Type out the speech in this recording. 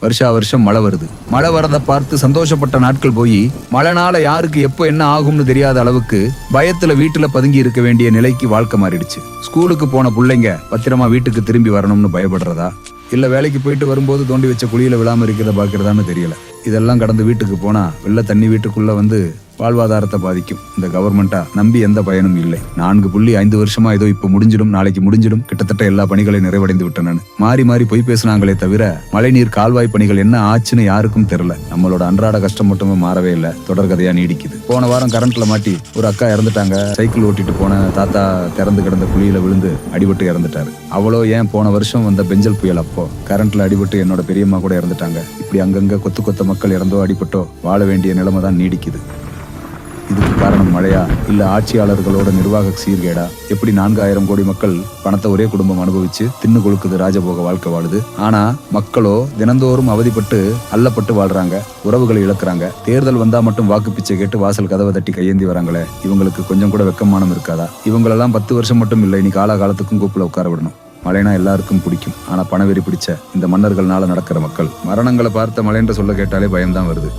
வருஷா வருஷம் மழை வருது. மழை வரதை பார்த்து சந்தோஷப்பட்ட நாட்கள் போய் மழைனால யாருக்கு எப்போ என்ன ஆகும்னு தெரியாத அளவுக்கு பயத்துல வீட்டுல பதுங்கி இருக்க வேண்டிய நிலைக்கு வாழ்க்கை மாறிடுச்சு. ஸ்கூலுக்கு போன பிள்ளைங்க பத்திரமா வீட்டுக்கு திரும்பி வரணும்னு பயப்படுறதா? இல்ல வேலைக்கு போயிட்டு வரும்போது தோண்டி வச்ச குழியில விழாம இருக்கிறத பாக்குறதான்னு தெரியல. இதெல்லாம் கடந்து வீட்டுக்கு போனா வெள்ள தண்ணி வீட்டுக்குள்ள வந்து வாழ்வாதாரத்தை பாதிக்கும். இந்த கவர்மெண்ட்டா நம்பி எந்த பயனும் இல்லை. நான்கு புள்ளி ஐந்து வருஷமா ஏதோ இப்ப முடிஞ்சிடும் நாளைக்கு முடிஞ்சிடும். கிட்டத்தட்ட எல்லா பணிகளையும் நிறைவடைந்து விட்டன மாறி மாறி பொய் பேசுனாங்களே தவிர மழைநீர் கால்வாய் பணிகள் என்ன ஆச்சுன்னு யாருக்கும் தெரியல. நம்மளோட அன்றாட கஷ்டம் மட்டுமே மாறவே இல்லை. தொடர்கதையா நீடிக்குது. போன வாரம் கரண்ட்ல மாட்டி ஒரு அக்கா இறந்துட்டாங்க. சைக்கிள் ஓட்டிட்டு போன தாத்தா திறந்து கிடந்த குழியில விழுந்து அடிபட்டு இறந்துட்டாரு. அவ்வளோ ஏன் போன வருஷம் வந்த பெஞ்சல் புயல் அப்போ? கரண்ட்ல அடிபட்டு என்னோட பெரியம்மா கூட இறந்துட்டாங்க. இப்படி அங்கங்க கொத்து கொத்த மக்கள் இறந்தோ அடிபட்டோ வாழ வேண்டிய நிலைமை தான் நீடிக்குது. இதுக்கு காரணம் மழையா? இல்ல ஆட்சியாளர்களோட நிர்வாக சீர்கேடா? எப்படி நான்காயிரம் கோடி மக்கள் பணத்தை ஒரே குடும்பம் அனுபவிச்சு தின்னு கொழுக்குது ராஜபோக வாழ்க்கை வாழுது? ஆனா மக்களோ தினந்தோறும் அவதிப்பட்டு அல்லப்பட்டு வாழ்றாங்க உறவுகளை இழக்கிறாங்க. தேர்தல் வந்தா மட்டும் வாக்கு பிச்சை கேட்டு வாசல் கதவை தட்டி கையேந்தி வராங்களே? இவங்களுக்கு கொஞ்சம் கூட வெக்கமானம் இருக்காதா? இவங்களெல்லாம் பத்து வருஷம் மட்டும் இல்லை இனி காலகாலத்துக்கும் கூப்பில உட்கார விடணும். மழைனா எல்லாருக்கும் பிடிக்கும். ஆனா பணவெறி பிடிச்ச இந்த மன்னர்கள்னால நடக்கிற மக்கள். மரணங்களை பார்த்த மழைன்ற சொல்ல கேட்டாலே பயம்தான் வருது.